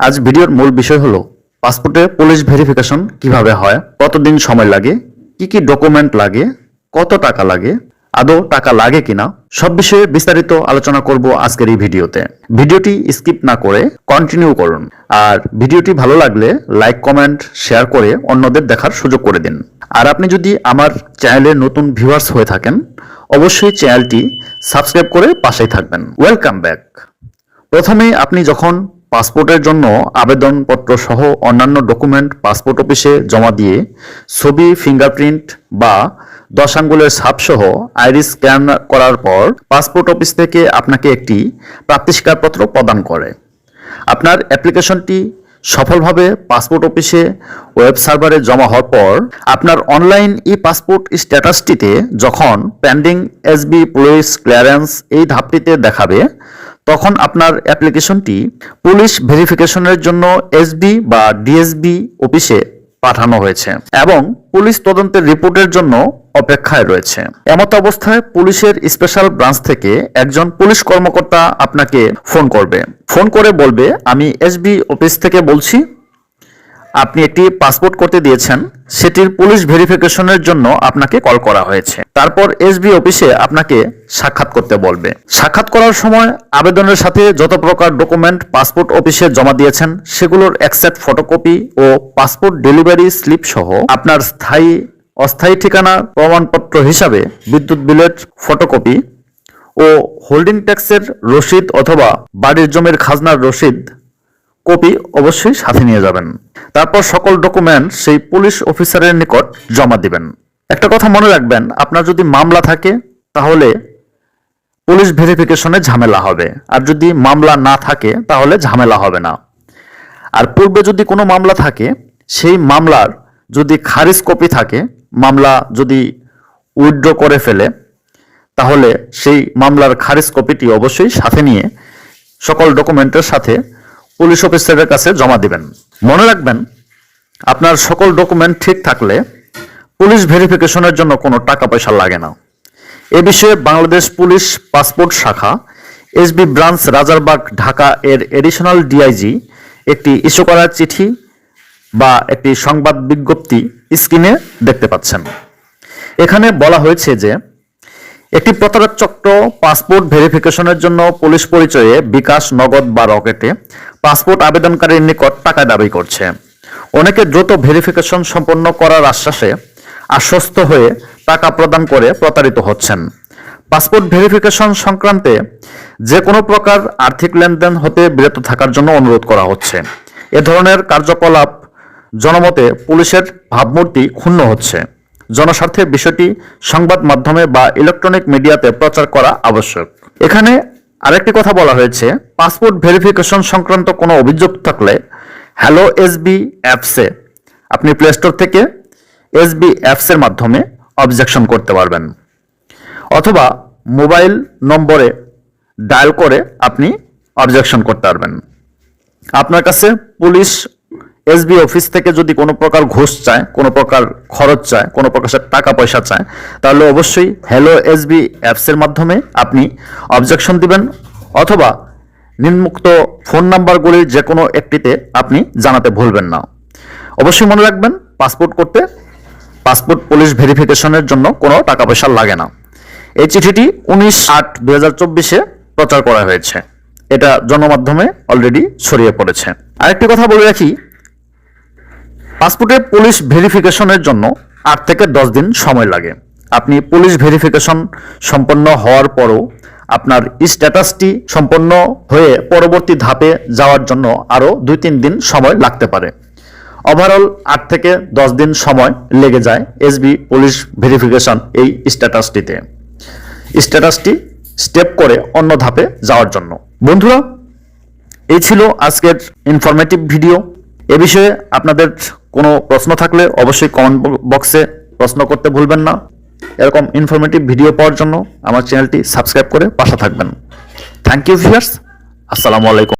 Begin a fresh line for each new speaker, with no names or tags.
আজ ভিডিওর মূল বিষয় হলো পাসপোর্টে পুলিশ ভেরিফিকেশন কীভাবে হয়, কতদিন সময় লাগে, কি কি ডকুমেন্ট লাগে, কত টাকা লাগে, আদৌ টাকা লাগে কিনা, সব বিষয়ে বিস্তারিত আলোচনা করব আজকের এই ভিডিওতে। ভিডিওটি স্কিপ না করে কন্টিনিউ করুন। আর ভিডিওটি ভালো লাগলে লাইক কমেন্ট শেয়ার করে অন্যদের দেখার সুযোগ করে দিন। আর আপনি যদি আমার চ্যানেলের নতুন ভিউয়ার্স হয়ে থাকেন, অবশ্যই চ্যানেলটি সাবস্ক্রাইব করে পাশেই থাকবেন। ওয়েলকাম ব্যাক প্রথমেই আপনি যখন পাসপোর্টের জন্য আবেদনপত্র সহ অন্যান্য ডকুমেন্ট পাসপোর্ট অফিসে জমা দিয়ে ছবি, ফিঙ্গারপ্রিন্ট বা দশ আঙ্গুলের ছাপসহ আইরিস স্ক্যান করার পর পাসপোর্ট অফিস থেকে আপনাকে একটি প্রাপ্তিস্বীকারপত্র প্রদান করে। আপনার অ্যাপ্লিকেশনটি সফলভাবে পাসপোর্ট অফিসে ওয়েব সার্ভারে জমা হওয়ার পর আপনার অনলাইন ই পাসপোর্ট স্ট্যাটাসটিতে যখন পেন্ডিং এসবি পুলিশ ক্লিয়ারেন্স এই ধাপটিতে দেখাবে তখন আপনার অ্যাপ্লিকেশনটি পুলিশ ভেরিফিকেশনের জন্য এসবি বা ডিএসবি অফিসে পাঠানো হয়েছে এবং পুলিশ তদন্তের রিপোর্টের জন্য অপেক্ষায় রয়েছে। এমত অবস্থায় পুলিশের স্পেশাল ব্রাঞ্চ থেকে একজন পুলিশ কর্মকর্তা আপনাকে ফোন করবে। ফোন করে বলবে, আমি এসবি অফিস থেকে বলছি আপনি একটি পাসপোর্ট করতে দিয়েছেন, সেটির পুলিশ ভেরিফিকেশনের জন্য আপনাকে কল করা হয়েছে। তারপর এসবি অফিসে আপনাকে সাক্ষাৎ করতে বলবে। সাক্ষাৎ করার সময় আবেদনের সাথে যত প্রকার ডকুমেন্ট পাসপোর্ট অফিসে জমা দিয়েছেন, সেগুলোর একসেট ফটোকপি ও পাসপোর্ট ডেলিভারি স্লিপ সহ আপনার স্থায়ী, অস্থায়ী ঠিকানা, প্রমাণপত্র হিসাবে বিদ্যুৎ বিলের ফটোকপি ও হোল্ডিং ট্যাক্সের রসিদ অথবা বাড়ির জমির খাজনার রসিদ কপি অবশ্যই সাথে নিয়ে যাবেন। তারপর সকল ডকুমেন্ট সেই পুলিশ অফিসারের নিকট জমা দিবেন। একটা কথা মনে রাখবেন, আপনার যদি মামলা থাকে, তাহলে পুলিশ ভেরিফিকেশনে ঝামেলা হবে। আর যদি মামলা না থাকে, তাহলে ঝামেলা হবে না। আর পূর্বে যদি কোনো মামলা থাকে, সেই মামলার যদি খারিজ কপি থাকে, মামলা যদি উইথড্র করে ফেলে, তাহলে সেই মামলার খারিজ কপিটি অবশ্যই সাথে নিয়ে সকল ডকুমেন্টের সাথে পুলিশ অফিসারের কাছে জমা দিবেন। মনে রাখবেন, আপনার সকল ডকুমেন্ট ঠিক থাকলে পুলিশ ভেরিফিকেশনের জন্য কোনো টাকা পয়সা লাগে না। এ বিষয়ে বাংলাদেশ পুলিশ পাসপোর্ট শাখা এসবি ব্রাঞ্চ, রাজারবাগ, ঢাকা এর এডিশনাল ডিআইজি একটি ইস্যু করা চিঠি বা একটি সংবাদ বিজ্ঞপ্তি স্ক্রিনে দেখতে পাচ্ছেন। এখানে বলা হয়েছে যে একটি প্রতারক চক্র পাসপোর্ট ভেরিফিকেশনের জন্য পুলিশ পরিচয়ে বিকাশ নগদ বা রকেটে পাসপোর্ট আবেদনকারীর নিকট টাকা দাবি করছে। অনেকে দ্রুত ভেরিফিকেশন সম্পন্ন করার আশ্বাসে আশ্বস্ত হয়ে টাকা প্রদান করে প্রতারিত হচ্ছেন। পাসপোর্ট ভেরিফিকেশন সংক্রান্তে যে কোনো প্রকার আর্থিক লেনদেন হতে বিরত থাকার জন্য অনুরোধ করা হচ্ছে। এ ধরনের কার্যকলাপ জনমতে পুলিশের ভাবমূর্তি ক্ষুণ্ণ হচ্ছে। জনস্বার্থে বিষয়টি সংবাদ মাধ্যমে বা ইলেকট্রনিক মিডিয়াতে প্রচার করা আবশ্যক। এখানে আরেকটি কথা বলা হয়েছে, পাসপোর্ট ভেরিফিকেশন সংক্রান্ত কোনো অভিযোগ থাকলে হ্যালো এসবি অ্যাপসে আপনি প্লে স্টোর থেকে এসবি অ্যাপসের মাধ্যমে অবজেকশন করতে পারবেন। অথবা মোবাইল নম্বরে ডায়াল করে আপনি অবজেকশন করতে পারবেন। আপনার কাছে পুলিশ এসবি অফিস থেকে যদি কোনো প্রকার ঘুষ চায়, কোনো প্রকার খরচ চায়, কোনো প্রকার টাকা পয়সা চায়, তাহলে অবশ্যই হ্যালো এসবি অ্যাপসের মাধ্যমে আপনি অবজেকশন দিবেন অথবা নিম্মুক্ত ফোন নাম্বারগুলির যে কোনো একটিতে আপনি জানাতে ভুলবেন না। অবশ্যই মনে রাখবেন পাসপোর্ট করতে পাসপোর্ট পুলিশ ভেরিফিকেশনের জন্য কোনো টাকা পয়সা লাগে না। এই চিঠিটি উনিশ আট দুই হাজার চব্বিশে প্রচার করা হয়েছে। এটা জনমাধ্যমে অলরেডি ছড়িয়ে পড়েছে। আরেকটি কথা বলে রাখি পাসপোর্টের পুলিশ ভেরিফিকেশনের জন্য আট থেকে দশ দিন সময় লাগে। আপনি পুলিশ ভেরিফিকেশন সম্পন্ন হওয়ার পরও আপনার স্ট্যাটাসটি সম্পন্ন হয়ে পরবর্তী ধাপে যাওয়ার জন্য আরও দুই তিন দিন সময় লাগতে পারে। ওভারঅল আট থেকে দশ দিন সময় লেগে যায় এসবি পুলিশ ভেরিফিকেশন এই স্ট্যাটাসটিতে। স্ট্যাটাসটি স্টেপ করে অন্য ধাপে যাওয়ার জন্য। বন্ধুরা, এই ছিল আজকের ইনফরমেটিভ ভিডিও এ বিষয়ে আপনাদের কোনো প্রশ্ন থাকলে অবশ্যই কমেন্ট বক্সে প্রশ্ন করতে ভুলবেন না। এরকম ইনফরমেটিভ ভিডিও পাওয়ার জন্য আমার চ্যানেলটি সাবস্ক্রাইব করে পাশে থাকবেন। থ্যাংক ইউ ভিউয়ার্স আসসালামু আলাইকুম।